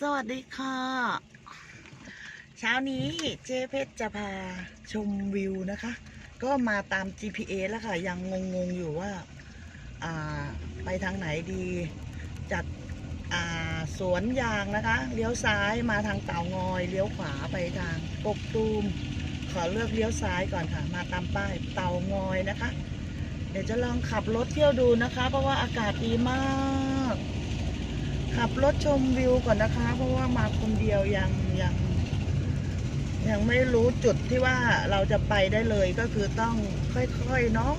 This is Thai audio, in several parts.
สวัสดีค่ะ เช้านี้เจ๊เพชรจะพาชมวิวนะคะ ก็มาตาม GPS แล้วค่ะ ยังงงๆอยู่ว่าาไปทางไหนดีจากสวนยางนะคะ เลี้ยวซ้ายมาทางเต่างอย เลี้ยวขวาไปทางกกตูม ขอเลือกเลี้ยวซ้ายก่อนค่ะ มาตามป้ายเต่างอยนะคะ เดี๋ยวจะลองขับรถเที่ยวดูนะคะ เพราะว่าอากาศดีมาก ขับรถชมวิวก่อนนะคะ เพราะว่ามาคนเดียวยังยัง ยังไม่รู้จุดที่ว่าเราจะไปได้เลยก็คือต้องค่อยๆเนาะ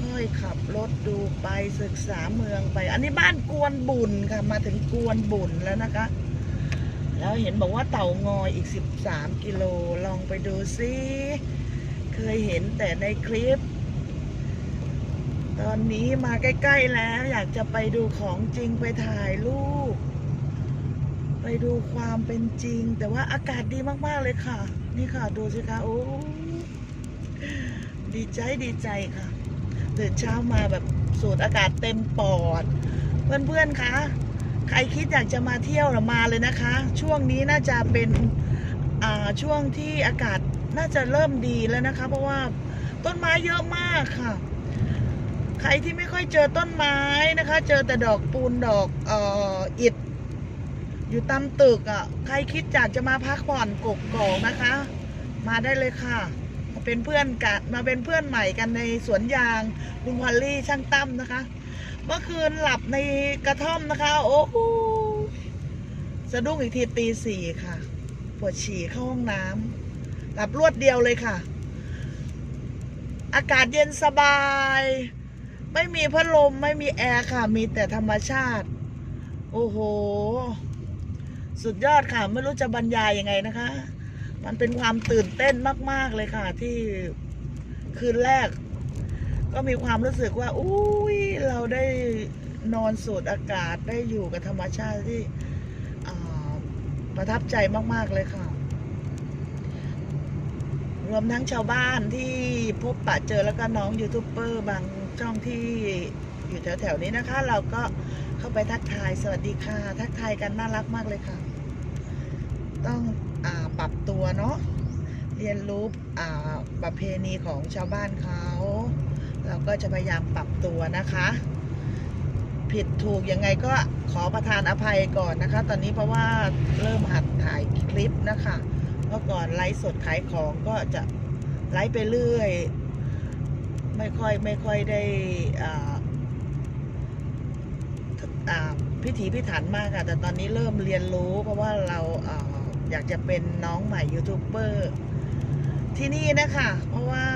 ค่อยๆขับรถดูไปศึกษาเมืองไป อันนี้บ้านกวนบุญค่ะ มาถึงกวนบุญแล้วนะคะ แล้วเห็นบอกว่าเต่างอยอีก 13 กิโลลองไปดูซิ เคยเห็นแต่ในคลิป ตอนนี้มาใกล้ ๆ แล้ว อยากจะไปดูของจริงไปถ่ายรูป ไปดูความเป็นจริง แต่ว่าอากาศดีมากๆเลยค่ะ นี่ค่ะดูสิคะโอ้ดีใจดีใจค่ะตื่นเช้ามาแบบสูดอากาศเต็มปอด เพื่อนๆคะใครคิดอยากจะมาเที่ยวมาเลยนะคะ ช่วงนี้น่าจะเป็นอ่าช่วงที่อากาศน่าจะเริ่มดีแล้วนะคะ เพราะว่าต้นไม้เยอะมากค่ะ ใครที่ไม่ค่อยเจอต้นไม้นะคะ เจอแต่ดอกปูนดอกเอ่ออิฐอยู่ตามตึกอะ ใครคิดอยากจะมาพักผ่อนกกกอกนะคะ มาได้เลยค่ะ มาเป็นเพื่อนกันมาเป็นเพื่อนใหม่กันในสวนยางลุงพอลลี่ช่างตั้มนะคะ เมื่อคืนหลับในกระท่อมนะคะ โอ้โหสะดุ้งอีกทีตีสี่ค่ะ ปวดฉี่เข้าห้องน้ำหลับรวดเดียวเลยค่ะ อากาศเย็นสบาย ไม่มีพัดลมไม่มีแอร์ค่ะ มีแต่ธรรมชาติ โอ้โห สุดยอดค่ะ ไม่รู้จะบรรยายยังไงนะคะ มันเป็นความตื่นเต้นมาก ๆ เลยค่ะ ที่คืนแรก ก็มีความรู้สึกว่าอุ้ยเราได้นอนสูดอากาศได้อยู่กับธรรมชาติที่ประทับใจมาก ๆ เลยค่ะ รวมทั้งชาวบ้านที่พบปะเจอแล้วก็น้องยูทูบเบอร์บาง ช่องที่อยู่แถวๆนี้นะคะ เราก็เข้าไปทักทายสวัสดีค่ะ ทักทายกันน่ารักมากเลยค่ะ ต้องอปรับตัวเนาะเรียนรู้อ่าประเพณีของชาวบ้านเขา เราก็จะพยายามปรับตัวนะคะ ผิดถูกยังไงก็ขอประทานอภัยก่อนนะคะ ตอนนี้เพราะว่าเริ่มหัดถ่ายคลิปนะคะเมื่อก่อนไลฟ์สดขายของก็จะไลฟ์ไปเรื่อย ไม่ค่อยไม่ค่อยได้พิถีพิถันมากค่ะแต่ตอนนี้เริ่มเรียนรู้ เพราะว่าเราออยากจะเป็นน้องใหม่ยูทูบเบอร์ที่นี่นะคะ เพราะว่า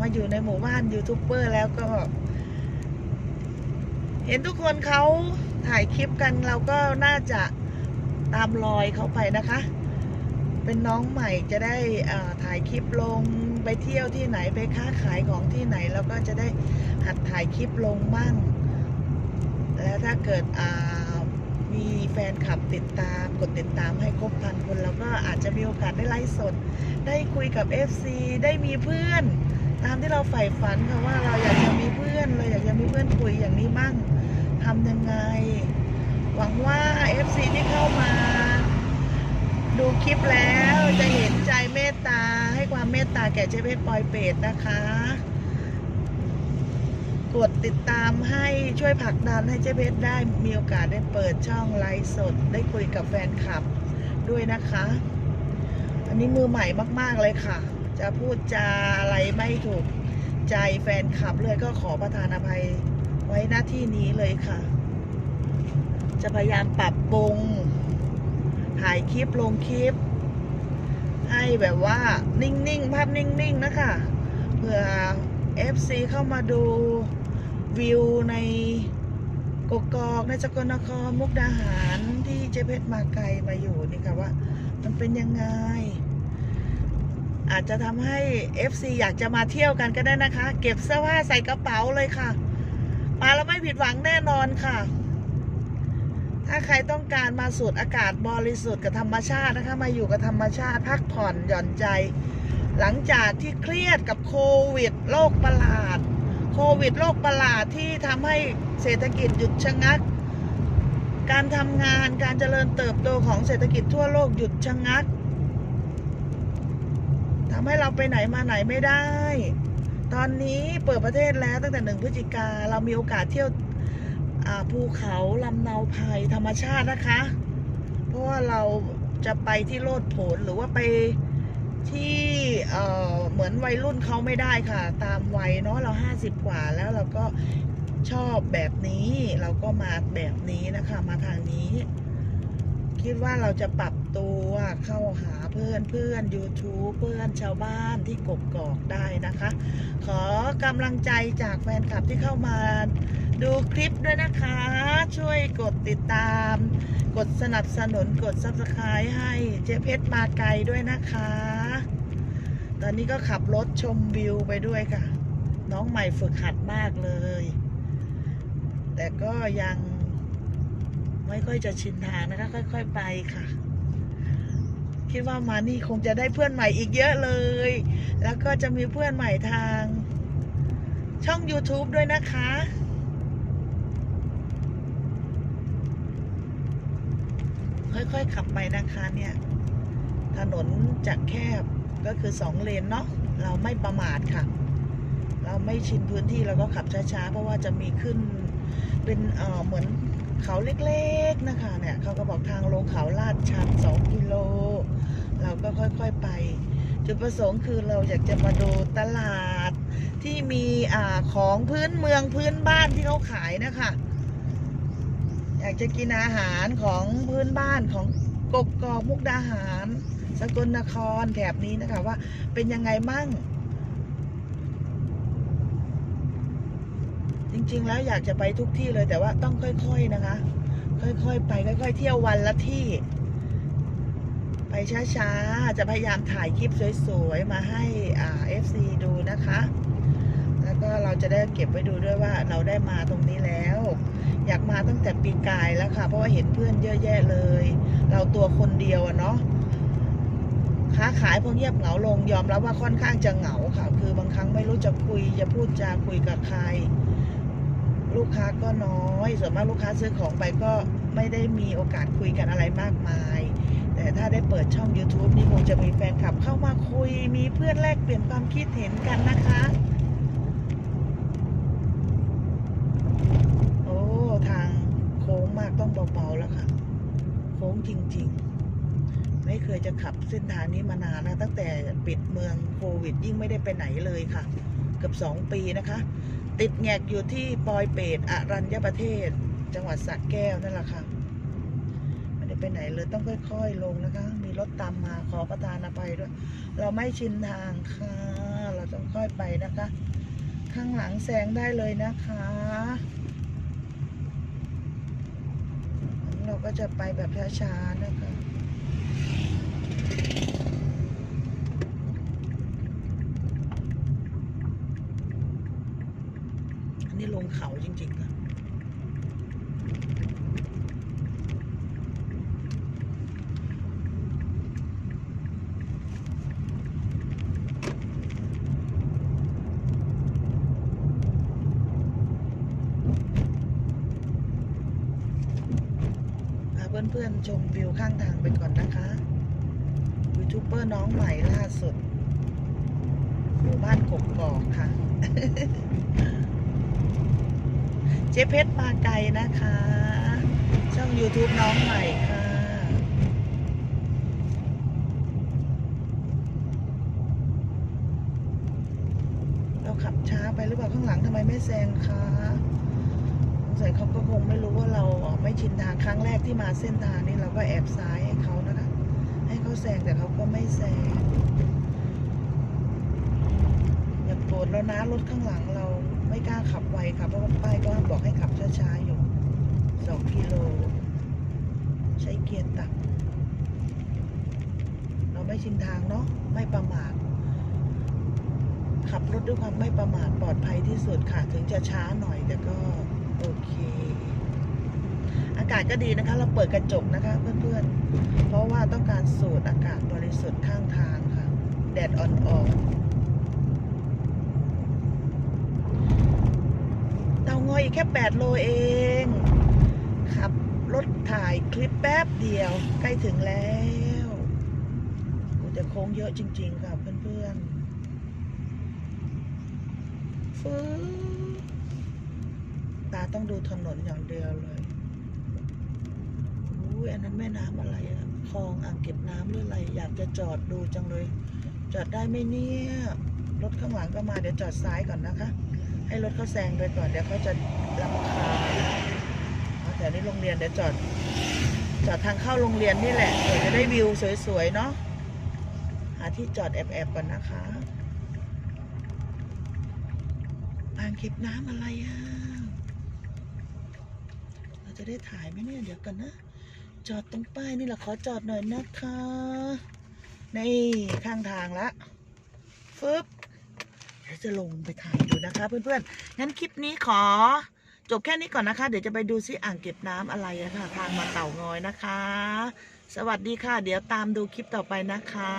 มาอยู่ในหมู่บ้านยูทูบเบอร์แล้วก็ เห็นทุกคนเขาถ่ายคลิปกันเราก็น่าจะตามรอยเขาไปนะคะ เป็นน้องใหม่จะได้ถ่ายคลิปลง ไปเที่ยวที่ไหนไปค้าขายของที่ไหนเราก็จะได้หัดถ่ายคลิปลงมั่ง แล้วถ้าเกิดมีแฟนคลับติดตามกดติดตามให้ครบพันคนเราก็อาจจะมีโอกาสได้ไลฟ์สด ได้คุยกับ FC ได้มีเพื่อน ตามที่เราใฝ่ฝันค่ะว่าเราอยากจะมีเพื่อนเราอยากจะมีเพื่อนคุยอย่างนี้มั่งทำยังไง หวังว่า FC ที่เข้ามา ดูคลิปแล้วจะเห็นใจเมตตาให้ความเมตตา แก่เจเพชรปอยเป็ดนะคะ กดติดตามให้ช่วยผลักดันให้เจเพชรได้มีโอกาสได้เปิดช่องไลฟ์สด ได้คุยกับแฟนคลับด้วยนะคะ อันนี้มือใหม่มาก ๆ เลยค่ะ จะพูดจาอะไรไม่ถูกใจแฟนคลับเลยก็ขอประทานอภัยไว้หน้าที่นี้เลยค่ะ จะพยายามปรับปรุงถ่ายคลิปลงคลิป ให้แบบว่านิ่งๆ ภาพนิ่งๆ นะคะ เผื่อ FC เข้ามาดูวิวในกกอกในสกลนครมุกดาหารที่เจเพชรมาไกลมาอยู่นี่ค่ะว่า มันเป็นยังไง อาจจะทำให้ FC อยากจะมาเที่ยวกันก็ได้นะคะ เก็บเสื้อผ้าใส่กระเป๋าเลยค่ะ มาแล้วไม่ผิดหวังแน่นอนค่ะ ถ้าใครต้องการมาสูดอากาศบริสุทธิ์กับธรรมชาตินะคะ มาอยู่กับธรรมชาติพักผ่อนหย่อนใจ หลังจากที่เครียดกับโควิดโรคประหลาด โควิดโรคประหลาดที่ทำให้เศรษฐกิจหยุดชะงัก การทำงานการเจริญเติบโตของเศรษฐกิจทั่วโลกหยุดชะงักทำให้เราไปไหนมาไหนไม่ได้ ตอนนี้เปิดประเทศแล้วตั้งแต่หนึ่งพฤศจิกาเรามีโอกาสเที่ยว ภูเขาลำเนาภัยธรรมชาตินะคะ เพราะว่าเราจะไปที่โลดโผนหรือว่าไปที่เเหมือนวัยรุ่นเขาไม่ได้ค่ะ ตามวัยเนาะเราห้าสิบกว่าแล้วเราก็ชอบแบบนี้เราก็มาแบบนี้นะคะ มาทางนี้ คิดว่าเราจะปรับตัวเข้าหาเพื่อนเพื่อน YouTube เพื่อนชาวบ้านที่กกกอกได้นะคะ ขอกำลังใจจากแฟนคลับที่เข้ามา ดูคลิปด้วยนะคะ ช่วยกดติดตาม กดสนับสนุนกด Subscribe ให้เจ๊เพชรมาไกลด้วยนะคะ ตอนนี้ก็ขับรถชมวิวไปด้วยค่ะ น้องใหม่ฝึกหัดมากเลย แต่ก็ยังไม่ค่อยจะชินทางนะคะ ค่อย ๆ ไปค่ะ คิดว่ามานี่คงจะได้เพื่อนใหม่อีกเยอะเลย แล้วก็จะมีเพื่อนใหม่ทางช่อง YouTube ด้วยนะคะ ค่อยๆขับไปนะคะเนี่ย ถนนจากแคบก็คือสองเลนเนาะเราไม่ประมาทค่ะ เราไม่ชินพื้นที่เราก็ขับช้าๆ เพราะว่าจะมีขึ้นเป็นเอ่อเหมือนเขาเล็กๆนะคะเนี่ยเขาก็บอกทางลงเขาลาดชัน2กิโล เราก็ค่อยๆไป จุดประสงค์คือเราอยากจะมาดูตลาดที่มีอ่าของพื้นเมืองพื้นบ้านที่เขาขายนะคะากจะกินอาหารของพื้นบ้านของกกกอกมุกดาหาร สกลนครแถบนี้นะคะว่าเป็นยังไงมั่ง จริงๆแล้วอยากจะไปทุกที่เลยแต่ว่าต้องค่อยๆนะคะ ค่อยๆไปค่อย ๆ เที่ยววันละที่ ไปช้าๆ จะพยายามถ่ายคลิปสวยๆ มาให้อ่า FC ดูนะคะ ก็เราจะได้เก็บไว้ดูด้วยว่าเราได้มาตรงนี้แล้ว อยากมาตั้งแต่ปีกายแล้วค่ะ เพราะว่าเห็นเพื่อนเยอะแยะเลย เราตัวคนเดียวอะเนาะค้าขายพอเงียบเหงาลงยอมรับว่าค่อนข้างจะเหงาค่ะ คือบางครั้งไม่รู้จะคุยจะพูดจาคุยกับใคร ลูกค้าก็น้อยส่วนมากลูกค้าซื้อของไปก็ไม่ได้มีโอกาสคุยกันอะไรมากมาย แต่ถ้าได้เปิดช่อง YouTube นี่คงจะมีแฟนคลับเข้ามาคุย มีเพื่อนแลกเปลี่ยนความคิดเห็นกันนะคะ โอ้ ทางโค้งมาก ต้องเบาๆแล้วค่ะ โค้งจริง ๆ ไม่เคยจะขับเส้นทางนี้มานานนะตั้งแต่ปิดเมืองโควิด ยิ่งไม่ได้ไปไหนเลยค่ะ เกือบสองปีนะคะ ติดแงกอยู่ที่ปอยเปตอรัญญประเทศ จังหวัดสระแก้วนั่นแหละค่ะไม่ได้ไปไหนเลยต้องค่อยๆลงนะคะ มีรถตามมาขอประทานอภัยด้วย เราไม่ชินทางค่ะ เราต้องค่อยไปนะคะ ข้างหลังแซงได้เลยนะคะ เราก็จะไปแบบช้าๆนะคะอันนี้ลงเขาจริงๆค่ะ พา เพื่อนๆ ชมวิวข้างทางไปก่อนนะคะยูทูบเบอร์น้องใหม่ล่าสุดหมู่บ้านกกกอกค่ะ เจ๊เพชรมาไกลนะคะ ช่อง YouTube น้องใหม่ค่ะเราขับช้าไปหรือเปล่าข้างหลังทำไมไม่แซงคะ สัยเขาก็คงไม่รู้ว่าเราไม่ชินทางครั้งแรกที่มาเส้นทางนี้เราก็แอบซ้ายให้เขานะคะ ให้เขาแซงแต่เขาก็ไม่แซงอย่าโกรธแล้วนะรถข้างหลังเราไม่กล้าขับไวค่ะเพราะว่าป้ายก็บอกให้ขับช้าๆอยู่สองกิโล ใช้เกียร์ต่ำเราไม่ชินทางเนาะไม่ประมาทขับรถด้วยความไม่ประมาทปลอดภัยที่สุดค่ะ ถึงจะช้าหน่อยแต่ก็ โอเค อากาศก็ดีนะคะ เราเปิดกระจกนะคะเพื่อนๆ เพราะว่าต้องการสูดอากาศบริสุทธิ์ข้างทางค่ะ แดดอ่อนๆเตางอยอีกแค่ 8 โลเองขับรถถ่ายคลิปแป๊บเดียว ใกล้ถึงแล้วโอ้แต่โค้งเยอะจริง ๆ ค่ะเพื่อนๆฟื้ ตาต้องดูถนนอย่างเดียวเลยอุ้ยอันนั้นแม่น้ำอะไรอะคลองอ่างเก็บน้ำหรืออะไร อยากจะจอดดูจังเลย จอดได้ไหมเนี่ย รถข้างหลังก็มาเดี๋ยวจอดซ้ายก่อนนะคะ ให้รถเขาแซงไปก่อนเดี๋ยวเขาจะรำคาเอาแต่นี่โรงเรียนเดี๋ยวจอดจอดทางเข้าโรงเรียนนี่แหละเดี๋ยวจะได้วิวสวยๆเนาะหาที่จอดแอบๆก่อนนะคะอ่างเก็บน้ำอะไรอะ จะได้ถ่ายไหมเนี่ย เดี๋ยวกันนะ จอดตรงป้ายนี่แหละขอจอดหน่อยนะคะ นี่ข้างทางละฟึบเดี๋ยวจะลงไปถ่ายดูนะคะ เพื่อนๆ งั้นคลิปนี้ขอ จบแค่นี้ก่อนนะคะ เดี๋ยวจะไปดูซิอ่างเก็บน้ำอะไรอะค่ะ ทางมาเต่างอยนะคะ สวัสดีค่ะ เดี๋ยวตามดูคลิปต่อไปนะคะ